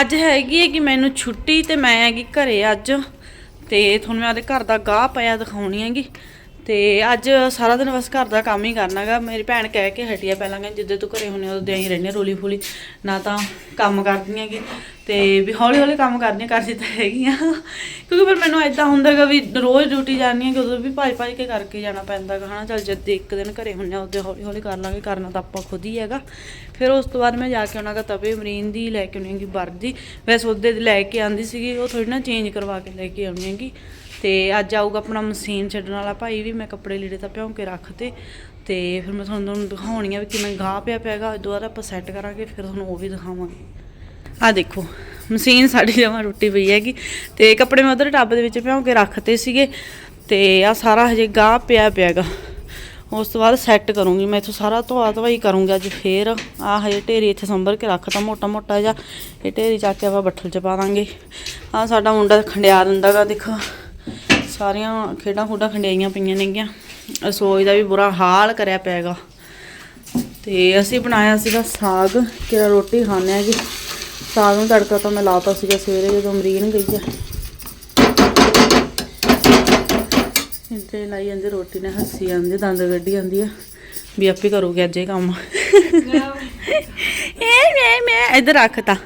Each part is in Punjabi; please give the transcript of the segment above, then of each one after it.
ਅੱਜ ਹੈਗੀ ਹੈ ਕਿ ਮੈਨੂੰ ਛੁੱਟੀ ਤੇ ਮੈਂ ਹੈਗੀ ਘਰੇ ਅੱਜ। ਤੇ ਤੁਹਾਨੂੰ ਮੈਂ ਉਹਦੇ ਘਰ ਦਾ ਗਾਹ ਪਿਆ ਦਿਖਾਉਣੀ ਹੈਗੀ। ਤੇ ਅੱਜ ਸਾਰਾ ਦਿਨ ਬਸ ਘਰ ਦਾ ਕੰਮ ਹੀ ਕਰਨਾਗਾ ਮੇਰੀ ਭੈਣ ਕਹਿ ਕੇ ਹਟੀ ਆ ਪਹਿਲਾਂ, ਕਹਿੰਦੀ ਜਿੱਦੇ ਤੂੰ ਘਰੇ ਹੁੰਨੇ ਉਦੋਂ ਹੀ ਰਹਿੰਦੇ ਰੋਲੀ ਫੂਲੀ ਨਾ ਤਾਂ ਕੰਮ ਕਰਦੀ ਹੈਗੀ। ਤੇ ਵੀ ਹੌਲੀ ਹੌਲੀ ਕੰਮ ਕਰਨੀ ਕਰ ਦਿੱਤਾ ਹੈਗੀ ਆ। ਕਿਉਂਕਿ ਫਿਰ ਮੈਨੂੰ ਐਦਾਂ ਹੁੰਦਾਗਾ ਵੀ ਰੋਜ਼ ਡਿਊਟੀ ਜਾਣੀ ਹੈ ਕਿ ਉਦੋਂ ਵੀ ਭਾਜ ਭਾਜ ਕੇ ਕਰਕੇ ਜਾਣਾ ਪੈਂਦਾਗਾ ਹਨਾ? ਚੱਲ ਜਦ ਇੱਕ ਦਿਨ ਘਰੇ ਹੁੰਨੇ ਆ, ਉਦੋਂ ਹੌਲੀ ਹੌਲੀ ਕਰ ਲਾਂਗੇ, ਕਰਨਾ ਤਾਂ ਆਪਾਂ ਖੁਦ ਹੀ ਹੈਗਾ। ਫਿਰ ਉਸ ਤੋਂ ਬਾਅਦ ਮੈਂ ਜਾ ਕੇ ਆਉਣਾਗਾ ਤਵੇ ਮਰੀਨ ਦੀ ਲੈ ਕੇ ਆਉਣੀ ਹੈਗੀ ਵਰਦੀ ਵੈਸੇ ਉਹਦੇ ਦੀ ਲੈ ਕੇ ਆਂਦੀ ਸੀਗੀ, ਉਹ ਥੋੜੀ ਨਾ ਚੇਂਜ ਕਰਵਾ ਕੇ ਲੈ ਕੇ ਆਉਣੀ ਹੈਗੀ। ਤੇ ਅੱਜ ਆਊਗਾ ਆਪਣਾ ਮਸ਼ੀਨ ਛੱਡਣ ਵਾਲਾ ਭਾਈ ਵੀ, ਮੈਂ ਕੱਪੜੇ ਲੀੜੇ ਤਾਂ ਭਿਉਂ ਕੇ ਰੱਖਤੇ ਤੇ ਫਿਰ ਮੈਂ ਤੁਹਾਨੂੰ ਦਿਖਾਉਣੀ ਆ ਵੀ ਕਿਵੇਂ ਗਾਹ ਪਿਆ ਪਿਆਗਾ ਦੁਬਾਰਾ ਆਪਾਂ ਸੈੱਟ ਕਰਾਂਗੇ, ਫਿਰ ਤੁਹਾਨੂੰ ਉਹ ਵੀ ਦਿਖਾਵਾਂਗੇ। ਆ ਦੇਖੋ, ਮਸ਼ੀਨ ਸਾਡੀ ਜਮਾ ਰੋਟੀ ਪਈ ਹੈਗੀ ਤੇ ਕੱਪੜੇ ਮੈਂ ਉਧਰ ਟੱਬ ਦੇ ਵਿੱਚ ਭਿਉਂ ਕੇ ਰੱਖਤੇ ਸੀਗੇ ਤੇ ਆ ਸਾਰਾ ਹਜੇ ਗਾਹ ਪਿਆ ਪਿਆਗਾ ਉਸ ਤੋਂ ਬਾਅਦ ਸੈੱਟ ਕਰੂੰਗੀ, ਮੈਂ ਇੱਥੋਂ ਸਾਰਾ ਧੋਆ ਧਵਾਈ ਕਰੂੰਗੀ ਅੱਜ ਫੇਰ। ਆ ਹਜੇ ਢੇਰੀ ਇੱਥੇ ਸੰਭਰ ਕੇ ਰੱਖਤਾ, ਮੋਟਾ ਮੋਟਾ ਜਿਹਾ। ਇਹ ਢੇਰੀ ਚੱਕ ਕੇ ਆਪਾਂ ਬੱਠਲ ਚ ਪਾ ਦਾਂਗੇ। ਆ ਸਾਡਾ ਮੁੰਡਾ ਖੰਡਿਆ ਦਿੰਦਾਗਾ ਦੇਖੋ। ਸਾਰੀਆਂ ਖੇਡਾਂ ਖੂਡਾਂ ਖੰਡਿਆਈਆਂ ਪਈਆਂ ਨੇਗੀਆਂ। ਰਸੋਈ ਦਾ ਵੀ ਬੁਰਾ ਹਾਲ ਕਰਿਆ ਪਿਆਗਾ। ਤੇ ਅਸੀਂ ਬਣਾਇਆ ਸੀਗਾ ਸਾਗ, ਕਿਹੜਾ ਰੋਟੀ ਖਾਣੇ ਆ ਜੀ ਸਾਗ ਨੂੰ ਤੜਕਾ ਤਾਂ ਮੈਂ ਲਾਤਾ ਸੀਗਾ ਸਵੇਰੇ ਜਦੋਂ ਅਮਰੀਨ ਗਈ ਆ। ਇੰਤੇ ਲਾਈ ਜਾਂਦੇ ਰੋਟੀ ਨੇ, ਹੱਸੀ ਜਾਂਦੇ, ਦੰਦ ਕੱਢੀ ਜਾਂਦੀ ਆ। ਵੀ ਆਪੇ ਕਰੂਗੀ ਅੱਜ ਇਹ ਕੰਮ। ਮੈਂ ਮੈਂ ਇੱਧਰ ਰੱਖਤਾ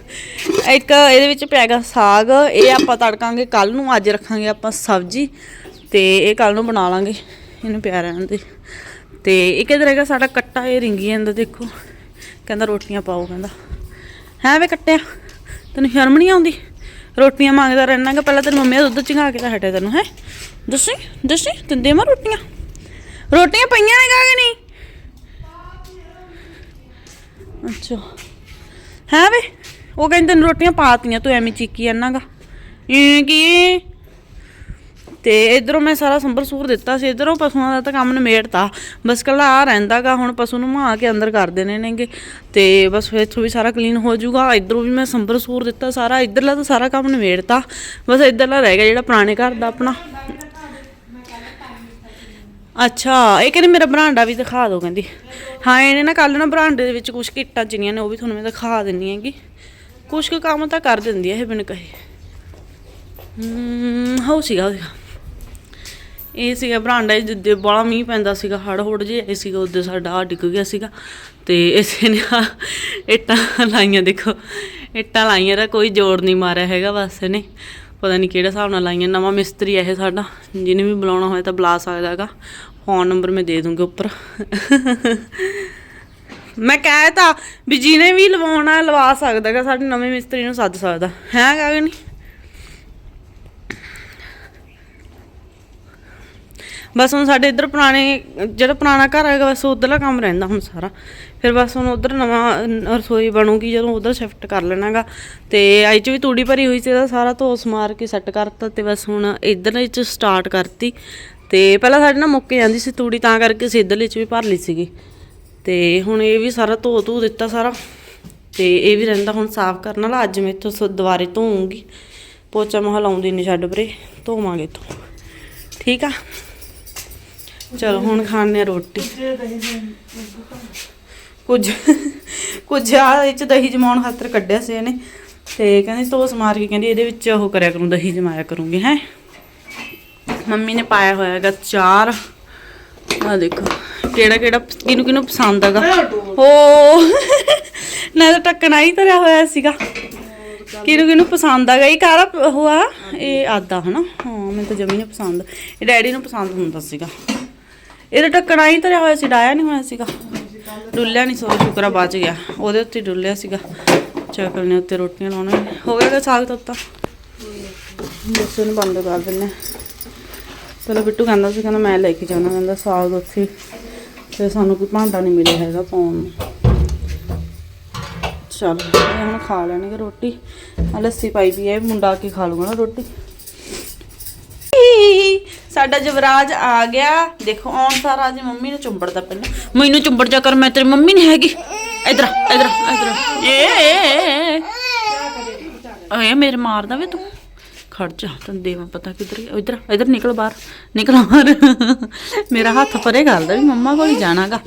ਇੱਕ ਇਹਦੇ ਵਿੱਚ ਪਿਆਗਾ ਸਾਗ। ਇਹ ਆਪਾਂ ਤੜਕਾਂਗੇ ਕੱਲ ਨੂੰ ਅੱਜ ਰੱਖਾਂਗੇ ਆਪਾਂ ਸਬਜ਼ੀ। ਤੇ ਇਹ ਕੱਲ ਨੂੰ ਬਣਾ ਲਾਂਗੇ ਇਹਨੂੰ ਪਿਆ ਰਹਿਣ ਦੇ। ਤੇ ਇੱਕ ਇਧਰ ਹੈਗਾ ਸਾਡਾ ਕੱਟਾ, ਇਹ ਰਿੰਗੀ ਜਾਂਦਾ ਦੇਖੋ। ਕਹਿੰਦਾ ਰੋਟੀਆਂ ਪਾਓ, ਕਹਿੰਦਾ। ਹੈ ਵੇ ਕੱਟਿਆ? ਤੈਨੂੰ ਸ਼ਰਮ ਨਹੀਂ ਆਉਂਦੀ? ਰੋਟੀਆਂ ਮੰਗਦਾ ਰਹਿਣਾਗਾ ਪਹਿਲਾਂ ਤੇਰੀ ਮੰਮੀ ਦਾ ਦੁੱਧ ਚੰਗਾ ਕੇ ਤਾਂ ਹਟਿਆ ਤੈਨੂੰ, ਹੈ? ਦੱਸੀ ਦੱਸੀ, ਦਿੰਦੇ ਦੇਵਾਂ ਰੋਟੀਆਂ? ਰੋਟੀਆਂ ਪਈਆਂ ਨੇ ਗਾ ਕਿ ਨਹੀਂ? ਅੱਛਾ। ਹੈ ਵੇ? ਉਹ ਕਹਿੰਦੇ ਤੈਨੂੰ ਰੋਟੀਆਂ ਪਾਤੀਆਂ, ਤੂੰ ਐਵੇਂ ਚੀਕੀ ਜਾਂਦਾਗਾ ਇਹ ਕੀ? ਤੇ ਇਧਰੋਂ ਮੈਂ ਸਾਰਾ ਸੰਭਰ ਸੂਰ ਦਿੱਤਾ ਸੀ, ਇਧਰੋਂ ਪਸ਼ੂਆਂ ਦਾ ਤਾਂ ਕੰਮ ਨਿਮੇੜਤਾ। ਬਸ ਕੱਲਾ ਆ ਰਹਿੰਦਾਗਾ, ਹੁਣ ਪਸ਼ੂ ਨੂੰ ਮਾ ਕੇ ਅੰਦਰ ਕਰ ਦੇਣੇ ਨੇਗੇ। ਤੇ ਬਸ ਫਿਰ ਇੱਥੋਂ ਵੀ ਸਾਰਾ ਕਲੀਨ ਹੋ ਜਾਊਗਾ, ਇਧਰੋਂ ਵੀ ਮੈਂ ਸੰਭਰ ਸੂਰ ਦਿੱਤਾ ਸਾਰਾ, ਇਧਰਲਾ ਤਾਂ ਸਾਰਾ ਕੰਮ ਨਿਮੇੜਤਾ। ਬਸ ਇਧਰਲਾ ਰਹਿ ਗਿਆ ਜਿਹੜਾ ਪੁਰਾਣੇ ਘਰ ਦਾ ਆਪਣਾ। ਅੱਛਾ, ਇਹ ਕਹਿੰਦੀ ਮੇਰਾ ਬਰਾਂਡਾ ਵੀ ਦਿਖਾ ਦਿਓ, ਕਹਿੰਦੀ। ਹਾਂ, ਇਹਨੇ ਨਾ ਕੱਲ ਨਾ ਬਰਾਂਡੇ ਦੇ ਵਿੱਚ ਕੁਝ ਕਿੱਟਾਂ ਚਿੰਨੀਆਂ ਨੇ, ਉਹ ਵੀ ਤੁਹਾਨੂੰ ਮੈਂ ਦਿਖਾ ਦਿੰਨੀ ਹੈਗੀ। ਕੁਝ ਕੁ ਕੰਮ ਤਾਂ ਕਰ ਦਿੰਦੀ ਹੈ ਇਹ ਬਿਨ ਕਹੇ। ਹੂੰ ਹੋ ਸੀਗਾ। ਉਹਦਾ ਇਹ ਸੀਗਾ ਬਰਾਂਡਾ ਜਿੱਦੇ ਬੜਾ ਮੀਂਹ ਪੈਂਦਾ ਸੀਗਾ ਹੜ ਹੁੜ ਜੇ ਇਹ ਸੀਗਾ, ਉਹਦੇ ਸਾਡਾ ਆ ਡਿੱਗ ਗਿਆ ਸੀਗਾ। ਤੇ ਇਸੇ ਨੇ ਇੱਟਾਂ ਲਾਈਆਂ, ਦੇਖੋ, ਇੱਟਾਂ ਲਾਈਆਂ ਦਾ ਕੋਈ ਜੋੜ ਨਹੀਂ ਮਾਰਿਆ ਹੈਗਾ ਬਸ ਇਹਨੇ। ਪਤਾ ਨਹੀਂ ਕਿਹੜੇ ਹਿਸਾਬ ਨਾਲ ਲਾਈਆਂ, ਨਵਾਂ ਮਿਸਤਰੀ ਹੈ ਇਹ ਸਾਡਾ, ਜਿਹਨੇ ਵੀ ਬੁਲਾਉਣਾ ਹੋਇਆ ਤਾਂ ਬੁਲਾ ਸਕਦਾ ਹੈਗਾ। ਫੋਨ ਨੰਬਰ ਮੈਂ ਦੇ ਦੂੰਗੀ ਉੱਪਰ। ਮੈਂ ਕਹਿ ਤਾ ਵੀ ਜਿਹਨੇ ਵੀ ਲਵਾਉਣਾ, ਲਵਾ ਸਕਦਾ ਹੈਗਾ, ਸਾਡੇ ਨਵੇਂ ਮਿਸਤਰੀ ਨੂੰ ਸੱਦ ਸਕਦਾ। ਹੈ ਨਹੀਂ? ਬਸ ਹੁਣ ਸਾਡੇ ਇੱਧਰ ਪੁਰਾਣੇ, ਜਿਹੜਾ ਪੁਰਾਣਾ ਘਰ ਹੈਗਾ, ਬਸ ਉਧਰਲਾ ਕੰਮ ਰਹਿੰਦਾ ਹੁਣ ਸਾਰਾ। ਫਿਰ ਬਸ ਹੁਣ ਉਧਰ ਨਵਾਂ ਰਸੋਈ ਬਣੂਗੀ, ਜਦੋਂ ਉਧਰ ਸ਼ਿਫਟ ਕਰ ਲੈਣਾਗਾ। ਤੇ ਆਈ ਚ ਵੀ ਤੂੜੀ ਭਰੀ ਹੋਈ ਸੀ, ਇਹਦਾ ਸਾਰਾ ਧੋਸ ਮਾਰ ਕੇ ਸੈੱਟ ਕਰਤਾ ਤੇ ਬਸ ਹੁਣ ਇੱਧਰ 'ਚ ਸਟਾਰਟ ਕਰਤੀ। ਤੇ ਪਹਿਲਾਂ ਸਾਡੇ ਨਾਲ ਮੁੱਕ ਜਾਂਦੀ ਸੀ ਤੂੜੀ, ਤਾਂ ਕਰਕੇ ਅਸੀਂ ਇੱਧਰਲੇ ਚ ਵੀ ਭਰ ਲਈ ਸੀਗੀ। ਤੇ ਹੁਣ ਇਹ ਵੀ ਸਾਰਾ ਧੋ ਧੂ ਦਿੱਤਾ ਸਾਰਾ। ਤੇ ਇਹ ਵੀ ਰਹਿੰਦਾ ਹੁਣ ਸਾਫ਼ ਕਰਨ ਵਾਲਾ। ਅੱਜ ਮੈਂ ਇੱਥੋਂ ਸ- ਦੁਬਾਰੇ ਧੋਉਂਗੀ ਪੋਚਾ ਮਹਾ ਲਾਉਂਦੀ ਨਹੀਂ ਛੱਡ ਪਰੇ। ਧੋਵਾਂਗੇ ਇੱਥੋਂ। ਠੀਕ ਆ? ਚਲੋ, ਹੁਣ ਖਾਣੇ ਆ ਰੋਟੀ। ਕੁਝ ਕੁਝ ਆ, ਇਹ ਚ ਦਹੀਂ ਜਮਾਉਣ ਖਾਤਰ ਕੱਢਿਆ ਸੀ ਇਹਨੇ। ਤੇ ਕਹਿੰਦੀ ਤੋਸ ਮਾਰ ਕੇ, ਕਹਿੰਦੀ ਇਹਦੇ ਵਿੱਚ ਉਹ ਕਰਿਆ ਕਰੂੰ, ਦਹੀਂ ਜਮਾਇਆ ਕਰੂੰਗੀ, ਹੈ। ਮੰਮੀ ਨੇ ਪਾਇਆ ਹੋਇਆ ਹੈਗਾ ਚਾਰ। ਆ ਦੇਖੋ, ਕਿਹੜਾ ਕਿਹੜਾ ਕਿਹਨੂੰ ਕਿਹਨੂੰ ਪਸੰਦ ਹੈਗਾ? ਹੋ ਨਾ ਤਾਂ ਟੱਕਣਾ ਹੀ ਧਰਿਆ ਹੋਇਆ ਸੀਗਾ। ਕਿਹਨੂੰ ਕਿਹਨੂੰ ਪਸੰਦ ਹੈਗਾ? ਇਹ ਕਾਰਾ ਹੋਆ ਇਹ ਆਦਾ ਹਨਾ? ਹਾਂ, ਮੈਨੂੰ ਤਾਂ ਜਮੀ ਨਹੀਂ ਪਸੰਦ। ਇਹ ਡੈਡੀ ਨੂੰ ਪਸੰਦ ਹੁੰਦਾ ਸੀਗਾ। ਇਹਦਾ ਢੱਕਣਾ ਹੀ ਧਰਿਆ ਹੋਇਆ ਸੀ ਡਾਇਆ ਨਹੀਂ ਹੋਇਆ ਸੀਗਾ। ਡੁੱਲਿਆ ਨਹੀਂ ਸੋ ਸ਼ੁਕਰਾ ਬਚ ਗਿਆ। ਉਹਦੇ ਉੱਤੇ ਡੁੱਲਿਆ ਸੀਗਾ। ਚਕਲ ਨੇ ਉੱਤੇ ਰੋਟੀਆਂ ਲਾਉਣਾ ਹੋ ਗਿਆ ਗਾ ਸਾਗ ਤੱਤਾ? ਬਸ ਇਹਨੂੰ ਬੰਦ ਕਰ ਦਿੰਨੇ ਚਲੋ ਬਿੱਟੂ ਕਹਿੰਦਾ ਸੀ, ਕਹਿੰਦਾ ਮੈਂ ਲੈ ਕੇ ਜਾਣਾ, ਕਹਿੰਦਾ ਸਾਗ ਉੱਥੇ। ਤੇ ਸਾਨੂੰ ਕੋਈ ਭਾਂਡਾ ਨਹੀਂ ਮਿਲਿਆ ਹੈਗਾ ਪਾਉਣ ਨੂੰ। ਚਲ, ਹੁਣ ਖਾ ਲੈਣਗੇ ਰੋਟੀ। ਆ ਲੱਸੀ ਪਾਈ ਵੀ ਹੈ, ਮੁੰਡਾ ਕੇ ਖਾ ਲੂਗਾ ਨਾ ਰੋਟੀ। ਸਾਡਾ ਜਵਰਾਜ ਆ ਗਿਆ। ਦੇਖੋ, ਆਉਣ ਸਾਰਾ ਅੱਜ ਮੰਮੀ ਨੂੰ ਚੁੰਬੜਦਾ ਪਹਿਲਾਂ। ਮੈਨੂੰ ਚੁੰਬੜ ਜਾ ਕਰ, ਮੈਂ ਤੇਰੀ ਮੰਮੀ ਨਹੀਂ ਹੈਗੀ। ਇਧਰ ਇਧਰ ਇਧਰ ਏ ਏ ਮੇਰੇ ਮਾਰਦਾ ਵੇ ਤੂੰ। ਖੜ ਜਾ, ਤੈਨੂੰ ਦੇਵਾਂ ਪਤਾ ਕਿੱਧਰ ਗਿਆ। ਇਧਰ ਇਧਰ ਨਿਕਲ ਬਾਹਰ ਨਿਕਲ ਬਾਹਰ। ਮੇਰਾ ਹੱਥ ਪਰੇ ਕਰਦਾ ਵੀ ਮੰਮਾ ਕੋਲ ਹੀ ਜਾਣਾਗਾ।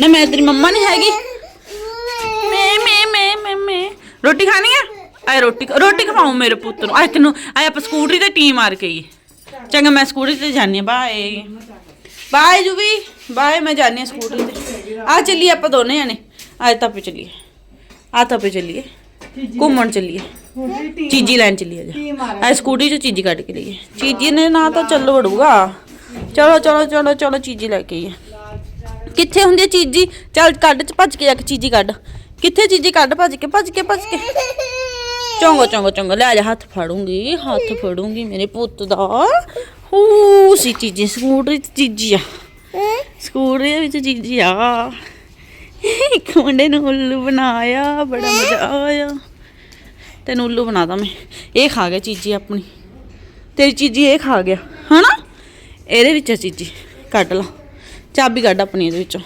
ਨਾ, ਮੈਂ ਤੇਰੀ ਮੰਮਾ ਨਹੀਂ ਹੈਗੀ। ਮੈਂ ਮੈਂ ਮੈਂ ਮੈਂ ਮੈਂ। ਰੋਟੀ ਖਾਣੀ ਆ? ਆਏ ਰੋਟੀ ਰੋਟੀ ਖਵਾਉ ਮੇਰੇ ਪੁੱਤ ਨੂੰ। ਆਏ ਤੈਨੂੰ, ਆਏ ਆਪਾਂ ਸਕੂਟਰੀ ਤੇ ਟੀ ਮਾਰ ਕੇ ਆਈਏ। ਚੰਗਾ, ਮੈਂ ਸਕੂਟਰੀ ਤੇ ਜਾਣੀ ਆ ਬਾਏ। ਬਾਏ ਜੁਵੀ ਬਾਏ, ਮੈਂ ਜਾਣੀ ਆ ਸਕੂਟਰੀ ਤੇ। ਆ ਚੱਲੀਏ ਆਪਾਂ ਦੋਨੇ ਜਾਣੇ। ਆਏ ਤਾਂ ਪੇ ਚੱਲੀਏ। ਆ ਤਾਂ ਪੇ ਚੱਲੀਏ। ਘੁੰਮਣ ਚੱਲੀਏ। ਚੀਜੀ ਲੈਣ ਚੱਲੀਏ ਜਾ ਆ ਸਕੂਟੀ ਚ ਚੀਜੀ ਕੱਢ ਕੇ ਲਈਏ। ਚੀਜੀ ਨੇ ਨਾ ਤਾਂ ਚੱਲ ਵੜੂਗਾ। ਚਲੋ ਚਲੋ ਚਲੋ ਚਲੋ ਚੀਜੀ ਲੈ ਕੇ ਆਈਏ। ਕਿੱਥੇ ਹੁੰਦੀ ਹੈ ਚੀਜੀ? ਚੱਲ ਕੱਢ ਚ ਭੱਜ ਕੇ ਜਾ ਕੇ ਚੀਜੀ ਕੱਢ। ਕਿੱਥੇ ਚੀਜੀ ਕੱਢ? ਭੱਜ ਕੇ ਭੱਜ ਕੇ ਭੱਜ ਕੇ। ਚੰਗੋ ਚੰਗੋ ਚੰਗੋ। ਲੈ ਜਾ, ਹੱਥ ਫੜੂੰਗੀ ਹੱਥ ਫੜੂੰਗੀ ਮੇਰੇ ਪੁੱਤ ਦਾ। ਹੂ, ਸੀ ਚੀਜੀ, ਸਕੂਟਰੀ ਚ ਚੀਜੀ ਆ। ਸਕੂਟਰੀ ਵਿੱਚ ਚੀਜੀ ਆ। ਇੱਕ ਮੁੰਡੇ ਨੂੰ ਉੱਲੂ ਬਣਾਇਆ, ਬੜਾ ਮਜ਼ਾ ਆਇਆ। ਤੈਨੂੰ ਉੱਲੂ ਬਣਾਦਾ ਮੈਂ। ਇਹ ਖਾ ਗਿਆ ਚੀਜੀ ਆਪਣੀ। ਤੇਰੀ ਚੀਜੀ ਇਹ ਖਾ ਗਿਆ। ਹਨਾ? ਇਹਦੇ ਵਿੱਚ ਚੀਜੀ। ਕੱਢ ਲਾ। ਚਾਬੀ ਕੱਢ ਆਪਣੀ ਇਹਦੇ ਵਿੱਚੋਂ।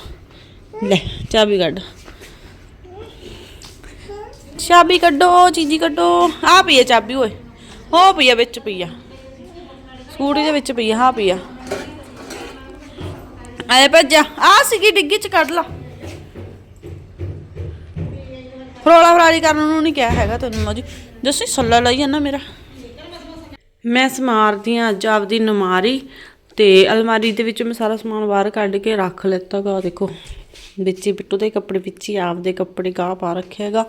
ਲੈ, ਚਾਬੀ ਕੱਢ। ਚਾਬੀ ਕੱਢੋ, ਚੀਜੀ ਕੱਢੋ। ਆ ਪਈ ਆ ਚਾਬੀ, ਓਏ। ਹੋ ਪਈ ਆ, ਵਿੱਚ ਪਈ ਆ। ਸਕੂਟਰੀ ਦੇ ਵਿੱਚ ਪਈ ਆ, ਹਾਂ ਪਈ ਆ। ਆਏ ਭੱਜਾ ਆ ਸੀਗੀ ਡਿੱਗੀ ਚ ਕੱਢ ਲਾ। ਫਰੋਲਾ ਫਰਾਲੀ ਕਰਨ ਨੂੰ ਨਹੀਂ ਕਿਹਾ ਹੈਗਾ ਤੈਨੂੰ ਮੈਂ ਜੀ ਸੱਲਾ ਲਈ ਜਾਂਦਾ ਮੇਰਾ। ਮੈਂ ਸਮਾਰਦੀ ਹਾਂ ਅੱਜ ਆਪਦੀ ਨਮਾਰੀ ਤੇ ਅਲਮਾਰੀ ਦੇ ਵਿੱਚ ਮੈਂ ਸਾਰਾ ਸਮਾਨ ਬਾਹਰ ਕੱਢ ਕੇ ਰੱਖ ਲਿੱਤਾ ਗਾ, ਦੇਖੋ। ਵਿੱਚ ਹੀ ਬਿੱਟੂ ਦੇ ਕੱਪੜੇ, ਵਿੱਚ ਹੀ ਆਪਦੇ ਕੱਪੜੇ ਗਾਹ ਪਾ ਰੱਖਿਆ ਹੈਗਾ।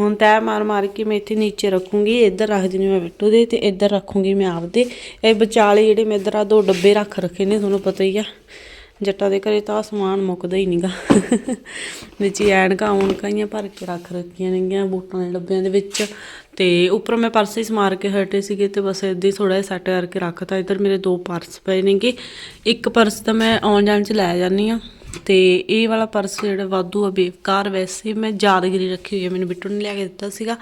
ਹੁਣ ਤੈ ਮਾਰ ਮਾਰ ਕੇ ਮੈਂ ਇੱਥੇ ਨੀਚੇ ਰੱਖੂੰਗੀ, ਇੱਧਰ ਰੱਖ ਦਿੰਦੀ ਮੈਂ ਬਿੱਟੂ ਦੇ ਤੇ ਇੱਧਰ ਰੱਖੂੰਗੀ ਮੈਂ ਆਪਦੇ। ਇਹ ਵਿਚਾਲੇ ਜਿਹੜੇ ਮੈਂ ਇੱਧਰ ਆ ਦੋ ਡੱਬੇ ਰੱਖ ਰੱਖੇ ਨੇ, ਤੁਹਾਨੂੰ ਪਤਾ ਹੀ ਆ। ਜੱਟਾਂ ਦੇ ਘਰੇ ਤਾਂ ਸਮਾਨ ਮੁੱਕਦਾ ਹੀ ਨਹੀਂਗਾ ਵਿੱਚ ਹੀ ਐਨਕਾਂ ਉਣਕਾਂ ਹੀ ਭਰ ਕੇ ਰੱਖ ਰੱਖੀਆਂ ਨੇਗੀਆਂ ਬੂਟਾਂ ਦੇ ਡੱਬਿਆਂ ਦੇ ਵਿੱਚ। ਤੇ ਉੱਪਰ ਮੈਂ ਪਰਸ ਹੀ ਸਮਾਰ ਕੇ ਹਟੇ ਸੀਗੇ ਤੇ ਬਸ ਏਦਾਂ ਹੀ ਥੋੜਾ ਜਿਹਾ ਸੈੱਟ ਕਰਕੇ ਰੱਖਤਾ। ਇੱਧਰ ਮੇਰੇ ਦੋ ਪਰਸ ਪਏ ਨੇਗੇ। ਇੱਕ ਪਰਸ ਤਾਂ ਮੈਂ ਆਉਣ ਜਾਣ ਚ ਲੈ ਜਾਂਦੀ ਆ ਤੇ ਇਹ ਵਾਲਾ ਪਰਸ ਜਿਹੜਾ ਵਾਧੂ ਆ ਬੇਕਾਰ ਵੈਸੇ ਮੈਂ ਯਾਦਗਿਰੀ ਰੱਖੀ ਹੋਈ ਹੈ ਮੈਨੂੰ ਬਿੱਟੂ ਨੇ ਲਿਆ ਕੇ ਦਿੱਤਾ ਸੀਗਾ।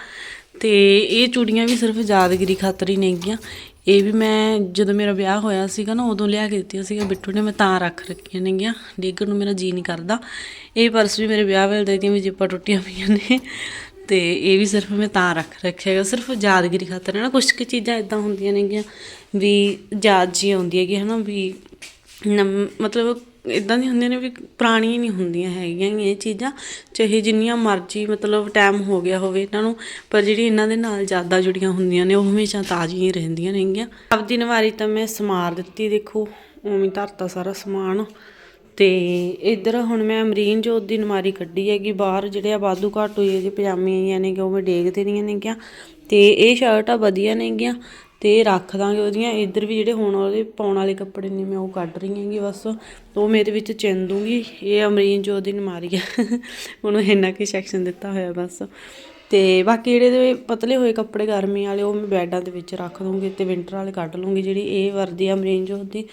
ਤੇ ਇਹ ਚੂੜੀਆਂ ਵੀ ਸਿਰਫ ਯਾਦਗਿਰੀ ਖਾਤਰ ਹੀ ਨੇਗੀਆਂ। ਇਹ ਵੀ ਮੈਂ ਜਦੋਂ ਮੇਰਾ ਵਿਆਹ ਹੋਇਆ ਸੀਗਾ ਨਾ, ਉਦੋਂ ਲਿਆ ਕੇ ਦਿੱਤੀਆਂ ਸੀਗਾ ਬਿੱਟੂ ਨੇ ਮੈਂ ਤਾਂ ਰੱਖ ਰੱਖੀਆਂ ਨੇਗੀਆਂ। ਡੇਗਣ ਨੂੰ ਮੇਰਾ ਜੀ ਨਹੀਂ ਕਰਦਾ। ਇਹ ਪਰਸ ਵੀ ਮੇਰੇ ਵਿਆਹ ਵੇਲੇ ਦੀਆਂ ਵੀ ਜਿੱਪਾਂ ਟੁੱਟੀਆਂ ਪਈਆਂ ਨੇ। ਤੇ ਇਹ ਵੀ ਸਿਰਫ ਮੈਂ ਤਾਂ ਰੱਖ ਰੱਖਿਆ ਹੈਗਾ, ਸਿਰਫ ਯਾਦਗਿਰੀ ਖਾਤਰ ਹੈ ਨਾ। ਕੁਝ ਕੁ ਚੀਜ਼ਾਂ ਇਦਾਂ ਹੁੰਦੀਆਂ ਨੇਗੀਆਂ ਵੀ ਯਾਦ ਜੀ ਆਉਂਦੀ ਹੈਗੀ ਹੈ ਨਾ ਵੀ ਨਮ- ਮਤਲਬ ਇਦਾਂ ਦੀਆਂ ਹੁੰਦੀਆਂ ਨੇ ਵੀ ਪੁਰਾਣੀਆਂ ਨਹੀਂ ਹੁੰਦੀਆਂ ਹੈਗੀਆਂ ਇਹ ਚੀਜ਼ਾਂ, ਚਾਹੇ ਜਿੰਨੀਆਂ ਮਰਜ਼ੀ ਮਤਲਬ ਟਾਈਮ ਹੋ ਗਿਆ ਹੋਵੇ ਇਹਨਾਂ ਨੂੰ, ਪਰ ਜਿਹੜੀ ਇਹਨਾਂ ਦੇ ਨਾਲ ਜ਼ਿਆਦਾ ਜੁੜੀਆਂ ਹੁੰਦੀਆਂ ਨੇ, ਉਹ ਹਮੇਸ਼ਾ ਤਾਜ਼ੀਆਂ ਹੀ ਰਹਿੰਦੀਆਂ ਨੇਗੀਆਂ। ਆਪਦੀ ਨਵਾਰੀ ਤਾਂ ਮੈਂ ਸਮਾਰ ਦਿੱਤੀ, ਦੇਖੋ, ਉਵੇਂ ਧਰਤਾ ਸਾਰਾ ਸਮਾਨ। ਤੇ ਇੱਧਰ ਹੁਣ ਮੈਂ ਅਮਰੀਨ ਜੋਤ ਦੀ ਨਮਾਰੀ ਕੱਢੀ ਹੈਗੀ ਬਾਹਰ, ਜਿਹੜੇ ਆ ਵਾਧੂ ਘੱਟ ਹੋਈ ਹੈ ਪਜਾਮੇ ਆਈਆਂ ਨੇ ਕਿ ਉਹ ਮੈਂ ਡੇਗ ਦੇਣੀਆਂ ਨੇਗੀਆਂ। ਤੇ ਇਹ ਸ਼ਰਟ ਆ, ਵਧੀਆ ਨੇਗੀਆਂ। ਤੇ ਅਤੇ ਰੱਖ ਦਾਂਗੇ ਉਹਦੀਆਂ। ਇੱਧਰ ਵੀ ਜਿਹੜੇ ਹੁਣ ਉਹਦੇ ਪਾਉਣ ਵਾਲੇ ਕੱਪੜੇ ਨੇ, ਮੈਂ ਉਹ ਕੱਢ ਰਹੀ ਹੈਗੀ ਬਸ। ਉਹ ਮੇਰੇ ਵਿੱਚ ਚਿੰਨ ਦੂੰਗੀ। ਇਹ ਅਮਰੀਨ ਜੋਤ ਦੀ ਨਮਾਰੀ ਆ। ਉਹਨੂੰ ਇੰਨਾ ਕੀ ਸੈਕਸ਼ਨ ਦਿੱਤਾ ਹੋਇਆ ਬਸ। ਤੇ ਬਾਕੀ ਜਿਹੜੇ ਪਤਲੇ ਹੋਏ ਕੱਪੜੇ ਗਰਮੀ ਵਾਲੇ, ਉਹ ਮੈਂ ਬੈਡਾਂ ਦੇ ਵਿੱਚ ਰੱਖ ਦੂੰਗੀ ਤੇ ਵਿੰਟਰ ਵਾਲੇ ਕੱਢ ਲੂੰਗੀ। ਜਿਹੜੀ ਇਹ ਵਰਦੀ ਆ ਅਮਰੀਨ ਜੋਤ ਦੀ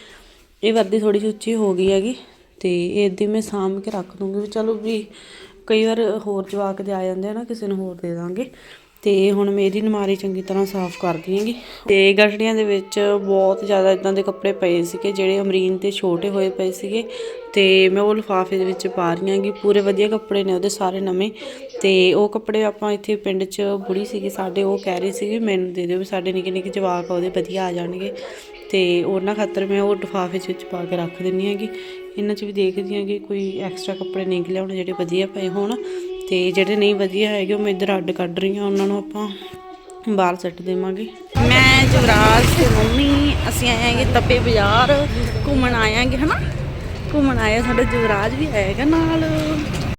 ਇਹ ਵਰਦੀ ਥੋੜੀ ਜਿਹੀ ਉੱਚੀ ਹੋ ਗਈ ਹੈਗੀ। ਤੇ ਇਹਦੀ ਮੈਂ ਸਾਂਭ ਕੇ ਰੱਖ ਦੂੰਗੀ। ਵੀ ਚਲੋ ਵੀ ਕਈ ਵਾਰ ਹੋਰ ਜਵਾਕ ਦੇ ਆ ਜਾਂਦੇ ਆ ਨਾ, ਕਿਸੇ ਨੂੰ ਹੋਰ ਦੇ ਦਾਂਗੇ। ਤੇ ਹੁਣ ਮੇਰੀ ਨਮਾਰੀ ਚੰਗੀ ਤਰ੍ਹਾਂ ਸਾਫ਼ ਕਰ ਦਿਆਂਗੀ ਤੇ ਗਠੜੀਆਂ ਦੇ ਵਿੱਚ ਬਹੁਤ ਜ਼ਿਆਦਾ ਇਦਾਂ ਦੇ ਕੱਪੜੇ ਪਏ ਸੀਗੇ, ਜਿਹੜੇ ਅਮਰੀਨ ਤੇ ਛੋਟੇ ਹੋਏ ਪਏ ਸੀਗੇ। ਤੇ ਮੈਂ ਉਹ ਲਿਫਾਫੇ ਦੇ ਵਿੱਚ ਪਾ ਰਹੀ ਹਾਂਗੀ ਪੂਰੇ ਵਧੀਆ ਕੱਪੜੇ ਨੇ ਉਹਦੇ ਸਾਰੇ ਨਵੇਂ। ਤੇ ਉਹ ਕੱਪੜੇ ਆਪਾਂ ਇੱਥੇ ਪਿੰਡ 'ਚ ਬੁੜੀ ਸੀਗੀ, ਸਾਡੇ ਉਹ ਕਹਿ ਰਹੀ ਸੀਗੀ, ਮੈਨੂੰ ਦੇ ਦਿਓ ਵੀ ਸਾਡੇ ਨਿੱਕੇ ਨਿੱਕੇ ਜਵਾਕ ਆ, ਉਹਦੇ ਵਧੀਆ ਆ ਜਾਣਗੇ। ਤੇ ਉਹਨਾਂ ਖਾਤਰ ਮੈਂ ਉਹ ਲਿਫਾਫੇ 'ਚ ਵਿੱਚ ਪਾ ਕੇ ਰੱਖ ਦਿੰਨੀ ਹੈਗੀ ਇਹਨਾਂ 'ਚ ਵੀ ਦੇਖਦੀ ਹਾਂ ਕਿ ਕੋਈ ਐਕਸਟਰਾ ਕੱਪੜੇ ਨਹੀਂ ਲਿਆਉਣੇ ਜਿਹੜੇ ਵਧੀਆ ਪਏ ਹੋਣ। ਤੇ ਜਿਹੜੇ ਨਹੀਂ ਵਧੀਆ ਹੈਗੇ ਉਹ ਮੈਂ ਇੱਧਰ ਅੱਡ ਕੱਢ ਰਹੀ ਹਾਂ, ਉਹਨਾਂ ਨੂੰ ਆਪਾਂ ਬਾਹਰ ਸੱਟ ਦੇਵਾਂਗੇ। ਮੈਂ ਜਵਰਾਜ ਤੇ ਮੰਮੀ, ਅਸੀਂ ਆਏ ਆਂਗੇ ਤਪੇ ਬਾਜ਼ਾਰ, ਘੁੰਮਣ ਆਏ ਆਂਗੇ ਹਨਾ? ਘੁੰਮਣ ਆਇਆ ਸਾਡਾ ਜਵਰਾਜ ਵੀ ਆਏਗਾ ਨਾਲ।